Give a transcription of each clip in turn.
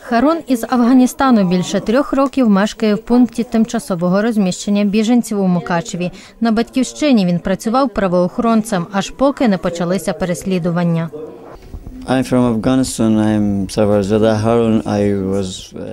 Харун із Афганістану більше трьох років мешкає в пункті тимчасового розміщення біженців у Мукачеві. На батьківщині він працював правоохоронцем, аж поки не почалися переслідування.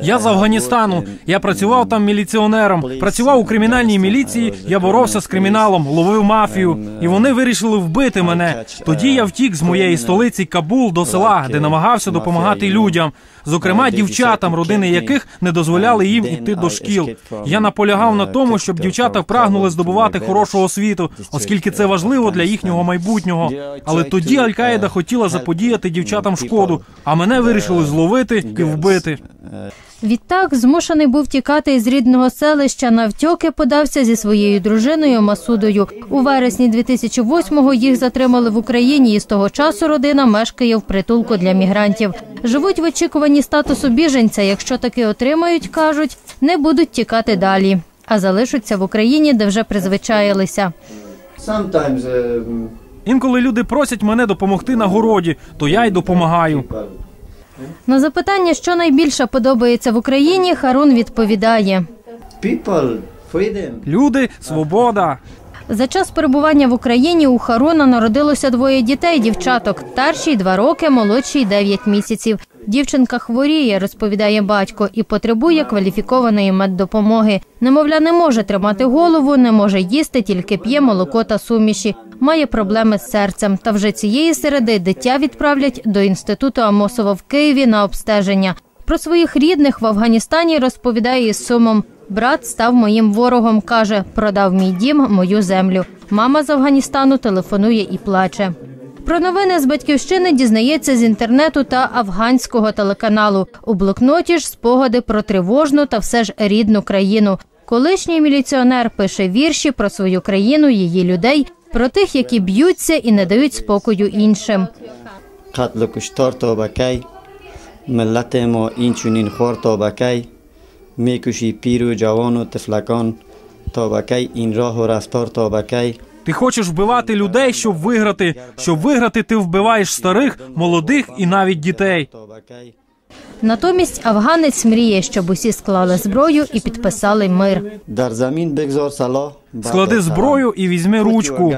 Я з Афганістану. Я працював там міліціонером. Працював у кримінальній міліції. Я боровся з криміналом, ловив мафію, і вони вирішили вбити мене. Тоді я втік з моєї столиці Кабул до села, де намагався допомагати людям, зокрема дівчатам, родини яких не дозволяли їм іти до шкіл. Я наполягав на тому, щоб дівчата прагнули здобувати хорошу освіту, оскільки це важливо для їхнього майбутнього. Але тоді Аль-Каїда хотіла заподіяти дівчатам шкоду, а мене вирішили зловити і вбити. Відтак змушений був тікати із рідного селища. Навтьоки подався зі своєю дружиною Масудою. У вересні 2008-го їх затримали в Україні, і з того часу родина мешкає в притулку для мігрантів. Живуть в очікуванні статусу біженця. Якщо таки отримають, кажуть, не будуть тікати далі, а залишаться в Україні, де вже призвичаїлися. Інколи люди просять мене допомогти на городі, то я й допомагаю. На запитання, що найбільше подобається в Україні, Харун відповідає. Люди, свобода. За час перебування в Україні у Харуна народилося двоє дітей дівчаток. Старшій два роки, молодшій дев'ять місяців. Дівчинка хворіє, розповідає батько, і потребує кваліфікованої меддопомоги. Немовля не може тримати голову, не може їсти, тільки п'є молоко та суміші. Має проблеми з серцем. Та вже цієї середи дитя відправлять до інституту Амосова в Києві на обстеження. Про своїх рідних в Афганістані розповідає із сумом. Брат став моїм ворогом, каже, продав мій дім, мою землю. Мама з Афганістану телефонує і плаче. Про новини з батьківщини дізнається з інтернету та афганського телеканалу. У блокноті ж спогади про тривожну та все ж рідну країну. Колишній міліціонер пише вірші про свою країну, її людей, про тих, які б'ються і не дають спокою іншим. قتل و کشتار تا به کی ملت ما این چونین خور تا به کی میکشی پیر و جوان و طفلکان تا به کی این راه و رفتار تا به کی Ти хочеш вбивати людей, щоб виграти. Щоб виграти, ти вбиваєш старих, молодих і навіть дітей. Натомість афганець мріє, щоб усі склали зброю і підписали мир. склади зброю і візьми ручку.